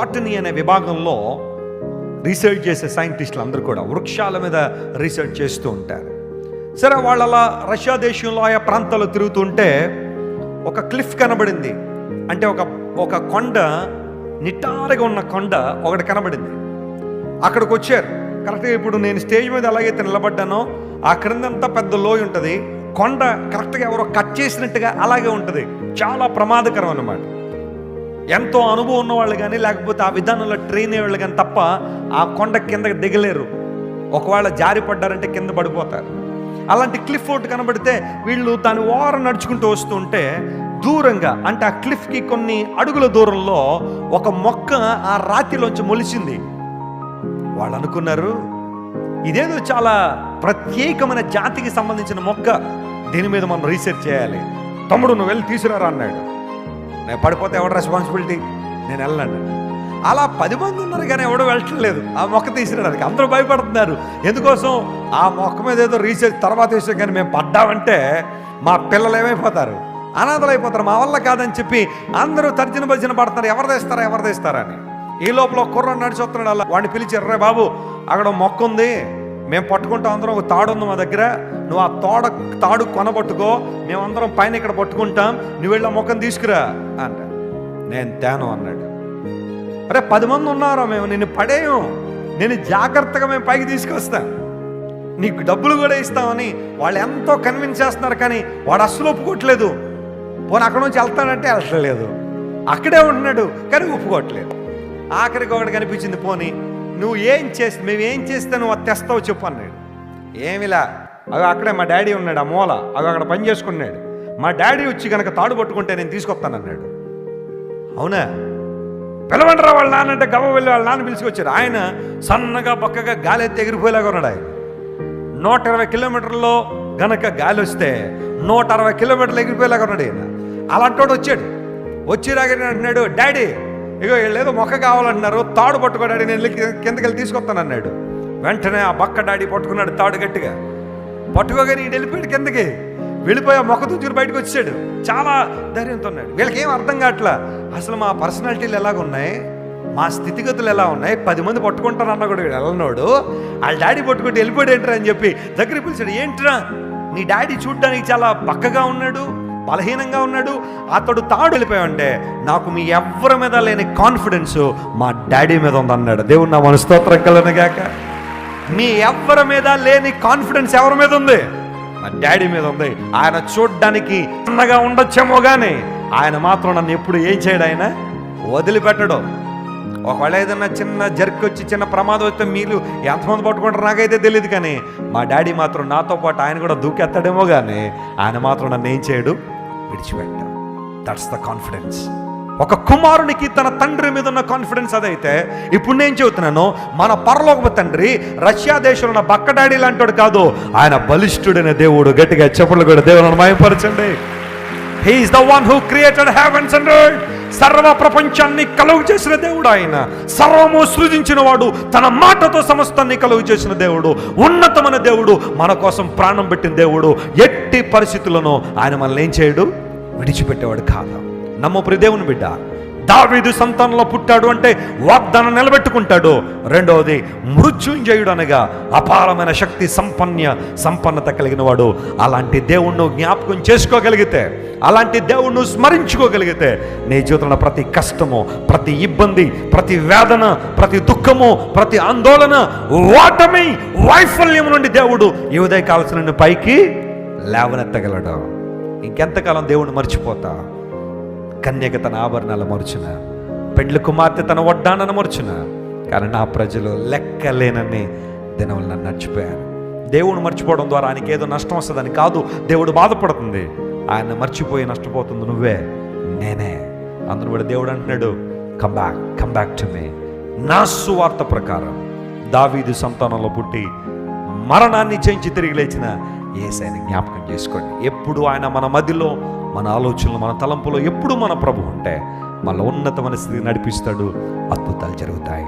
Botany అనే విభాగంలో research చేసే సైంటిస్టులు అందరూ కూడా వృక్షాల మీద రీసెర్చ్ చేస్తూ ఉంటారు. సరే వాళ్ళు అలా రష్యా దేశంలో ఆయా ప్రాంతాల్లో తిరుగుతుంటే ఒక క్లిఫ్ కనబడింది. అంటే ఒక ఒక కొండ నిటారుగా ఉన్న కొండ ఒకటి కనబడింది. అక్కడికి వచ్చారు. కరెక్ట్గా ఇప్పుడు నేను స్టేజ్ మీద ఎలాగైతే నిలబడ్డానో ఆ క్రిందంతా పెద్ద లోయ ఉంటుంది. కొండ కరెక్ట్గా ఎవరో కట్ చేసినట్టుగా అలాగే ఉంటుంది. చాలా ప్రమాదకరం అన్నమాట. ఎంతో అనుభవం ఉన్న వాళ్ళు కానీ లేకపోతే ఆ విధానంలో ట్రైన్ అయ్యేవాళ్ళు కానీ తప్ప ఆ కొండ కిందకి దిగలేరు. ఒకవేళ జారి పడ్డారంటే కింద పడిపోతారు. అలాంటి క్లిఫ్ ఒకటి కనబడితే వీళ్ళు దాని ఓరం నడుచుకుంటూ వస్తుంటే దూరంగా అంటే ఆ క్లిఫ్కి కొన్ని అడుగుల దూరంలో ఒక మొక్క ఆ రాతిలోంచి మొలిచింది. వాళ్ళు అనుకున్నారు ఇదేదో చాలా ప్రత్యేకమైన జాతికి సంబంధించిన మొక్క. దీని మీద మనం రీసెర్చ్ చేయాలి. తమ్ముడు నువ్వు వెళ్ళి తీసుకురారా అన్నాడు. నేను పడిపోతే ఎవడ రెస్పాన్సిబిలిటీ నేను వెళ్ళండి అలా పది మంది ఉన్నారు కానీ ఎవడో వెళ్ళట్లేదు ఆ మొక్క తీసిరాడానికి అందరూ భయపడుతున్నారు. ఎందుకోసం? ఆ మొక్క మీద ఏదో రీసెర్చ్ తర్వాత విషయం కానీ మేము పడ్డామంటే మా పిల్లలు ఏమైపోతారు? అనాథలు అయిపోతారు. మా వల్ల కాదని చెప్పి అందరూ తర్జన భర్జన పడుతున్నారు. ఎవరు తెస్తారా? ఎవరు తెస్తారా అని. ఈ లోపల కుర్ర నడిచి వస్తున్నాడు అలా. వాడిని పిలిచారు రే బాబు అక్కడ మొక్క ఉంది. మేము పట్టుకుంటాం అందరం ఒక తాడు ఉంది మా దగ్గర. నువ్వు ఆ తోడ తాడు కొనబట్టుకో మేమందరం పైన ఇక్కడ పట్టుకుంటాం. నువ్వు వెళ్ళి ఆ తీసుకురా అంట నేను తేను అన్నాడు. అరే పది మంది ఉన్నారా మేము? నిన్ను పడేయం. నేను జాగ్రత్తగా మేము పైకి తీసుకొస్తాం. నీకు డబ్బులు కూడా ఇస్తామని వాళ్ళు ఎంతో కన్విన్స్ చేస్తున్నారు కానీ వాడు అస్సలు ఒప్పుకోవట్లేదు. పోనీ అక్కడ నుంచి వెళ్తాడంటే వెళ్ళట్లేదు. అక్కడే ఉంటున్నాడు కానీ ఒప్పుకోవట్లేదు. ఆఖరికి ఒకటి కనిపించింది పోనీ నువ్వు ఏం చేసి మేము ఏం చేస్తే నువ్వు అది తెస్తావు చెప్పు అన్నాడు. ఏమిలా? అవి అక్కడే మా డాడీ ఉన్నాడు ఆ మూల. అవి అక్కడ పని చేసుకున్నాడు. మా డాడీ వచ్చి కనుక తాడు పట్టుకుంటే నేను తీసుకొస్తానన్నాడు అవునా? పిలవండిరా వాళ్ళ నాన్నంటే గవ్వ వెళ్ళి వాళ్ళ నాన్న పిలుచుకొచ్చారు. ఆయన సన్నగా పక్కగా గాలి ఎత్తి ఎగిరిపోయేలాగా ఉన్నాడు ఆయన. నూట ఇరవై కిలోమీటర్లో గనక గాలి వస్తే నూట అరవై కిలోమీటర్లు ఎగిరిపోయేలాగా ఉన్నాడు ఆయన అలాంటి వాడు వచ్చాడు. వచ్చి రాగానే అంటున్నాడు డాడీ ఇగో వీళ్ళు ఏదో మొక్క కావాలంటున్నారు తాడు పట్టుకో డాడీ నేను కిందకెళ్ళి కిందకి వెళ్ళి తీసుకొస్తాను అన్నాడు. వెంటనే ఆ బక్క డాడీ పట్టుకున్నాడు తాడు గట్టిగా. పట్టుకోగానే ఈ వెళ్ళిపోయాడు కిందకి. వెళ్ళిపోయి ఆ మొక్క తుచ్చురు బయటకు వచ్చాడు. చాలా ధైర్యంతో ఉన్నాడు. వీళ్ళకి ఏం అర్థం కావట్లా? అసలు మా పర్సనాలిటీలు ఎలాగ ఉన్నాయి? మా స్థితిగతులు ఎలా ఉన్నాయి? పది మంది పట్టుకుంటారన్న కూడా వెళ్ళనోడు. వాళ్ళ డాడీ పట్టుకుంటే వెళ్ళిపోయాడు ఏంట్రా అని చెప్పి దగ్గర పిలిచాడు. ఏంట్రా? నీ డాడీ చూడడానికి చాలా పక్కగా ఉన్నాడు. బలహీనంగా ఉన్నాడు అతడు తాడు వెళ్ళిపోయావంటే నాకు మీ ఎవ్వరి మీద లేని కాన్ఫిడెన్స్ మా డాడీ మీద ఉందన్నాడు. దేవుడు నా మన స్తోత్రం కలనగాక మీ ఎవ్వరి మీద లేని కాన్ఫిడెన్స్ ఎవరి మీద ఉంది? మా డాడీ మీద ఉంది. ఆయన చూడ్డానికి చిన్నగా ఉండొచ్చేమో కానీ ఆయన మాత్రం నన్ను ఎప్పుడు ఏం చేయడు ఆయన? వదిలిపెట్టడు. ఒకవేళ ఏదైనా చిన్న జర్క్ వచ్చి చిన్న ప్రమాదం వస్తే మీరు ఎంతమంది పట్టుకుంటారు నాకైతే తెలియదు కానీ మా డాడీ మాత్రం నాతో పాటు ఆయన కూడా దూకెత్తాడేమో కానీ ఆయన మాత్రం నన్ను ఏం చేయడు? విడిచిపెట్టాడు దట్స్ ద కాన్ఫిడెన్స్ ఒక కుమారునికి తన తండ్రి మీద ఉన్న కాన్ఫిడెన్స్ అదైతే ఇప్పుడు నేను చెబుతున్నాను మన పరలోక తండ్రి రష్యా దేశంలో ఉన్న బక్క డాడీ లాంటి కాదు. ఆయన బలిష్ఠుడైన దేవుడు. గట్టిగా చెప్పులు కూడా దేవుడు మయపరచండి. He is the one who created heavens and earth సర్వ ప్రపంచాన్ని కలుగు చేసిన దేవుడు ఆయన. సర్వము సృజించిన వాడు తన మాటతో సమస్తాన్ని కలుగు చేసిన దేవుడు ఉన్నతమైన దేవుడు మన కోసం ప్రాణం పెట్టిన దేవుడు ఎట్టి పరిస్థితులను ఆయన మనల్ని ఏం చేయడు? విడిచిపెట్టేవాడు కాదు. నమ్మ ప్రదేవుని బిడ్డ దావీదు సంతానంలో పుట్టాడు అంటే వాగ్దానం నిలబెట్టుకుంటాడు. రెండవది మృత్యుంజయుడు అనగా అపారమైన శక్తి సంపన్న సంపన్నత కలిగిన వాడు అలాంటి దేవుణ్ణి జ్ఞాపకం చేసుకోగలిగితే అలాంటి దేవుణ్ణి స్మరించుకోగలిగితే నీ జీవితంలో ప్రతి కష్టము ప్రతి ఇబ్బంది ప్రతి వేదన ప్రతి దుఃఖము ప్రతి ఆందోళన ఓటమి వైఫల్యం నుండి దేవుడు ఈ ఉదయ పైకి లేవనెత్తగలడు. ఇంకెంతకాలం దేవుణ్ణి మర్చిపోతా? కన్యక తన ఆభరణాలు మరుచున? పెండ్లి కుమార్తె తన వడ్డానను మరుచున? కానీ నా ప్రజలు లెక్కలేనని దినములు నన్ను నడిచిపోయాను దేవుడు మర్చిపోవడం ద్వారా ఆయనకి ఏదో నష్టం వస్తుందని కాదు దేవుడు బాధపడుతుంది. ఆయన మర్చిపోయి నష్టపోతుంది నువ్వే నేనే. అందులో కూడా దేవుడు అంటున్నాడు come back come back to me నా సువార్త ప్రకారం దావీదు సంతానంలో పుట్టి మరణాన్ని చేయించి తిరిగి లేచిన ఏసైని జ్ఞాపకం చేసుకోండి. ఎప్పుడు ఆయన మన మదిలో మన ఆలోచనలు మన తలంపులో ఎప్పుడు మన ప్రభు ఉంటే మన ఉన్నతమైన స్థితి నడిపిస్తాడు. అద్భుతాలు జరుగుతాయి.